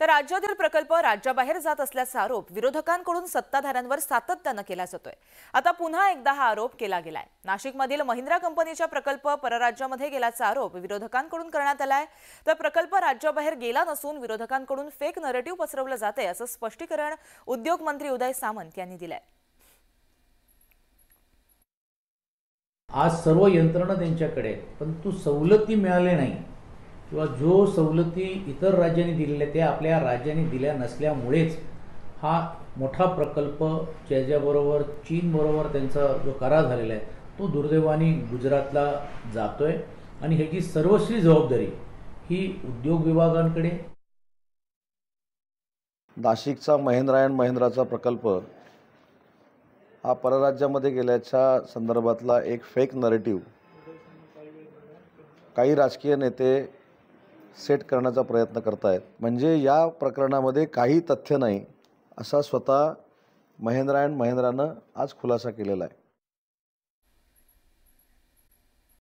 तर राज्यातील प्रकल्प राज्याबाहेर जात असल्याचा आरोप विरोधकांकडून सत्ताधाऱ्यांवर सातत्यानं केला जातोय. आता पुन्हा एकदा हा आरोप केला गेलाय. नाशिकमधील महिंद्रा कंपनीचा प्रकल्प परराज्यामध्ये गेल्याचा आरोप विरोधकांकडून करण्यात आलाय. तर प्रकल्प राज्याबाहेर गेला नसून विरोधकांकडून फेक नरेटिव्ह पसरवलं जाते असं स्पष्टीकरण उद्योग मंत्री उदय सामंत यांनी दिलंय. आज सर्व यंत्रणा त्यांच्याकडे परंतु सवलती मिळाली नाही. किंवा जो सवलती इतर राज्यांनी दिलेल्या त्या आपल्या राज्यांनी दिल्या नसल्यामुळेच हा मोठा प्रकल्प ज्याच्याबरोबर चीनबरोबर त्यांचा जो करार झालेला आहे तो दुर्दैवाने गुजरातला जातो आहे आणि ह्याची सर्वस्वी जबाबदारी ही उद्योग विभागांकडे. नाशिकचा महेंद्रायण अँड प्रकल्प हा परराज्यामध्ये गेल्याच्या संदर्भातला एक फेक नरेटिव्ह काही राजकीय नेते सेट करण्याचा प्रयत्न करतायत. म्हणजे या प्रकरणामध्ये काही तथ्य नाही असा स्वतः महिंद्रा अँड महेंद्रानं आज खुलासा केलेला आहे.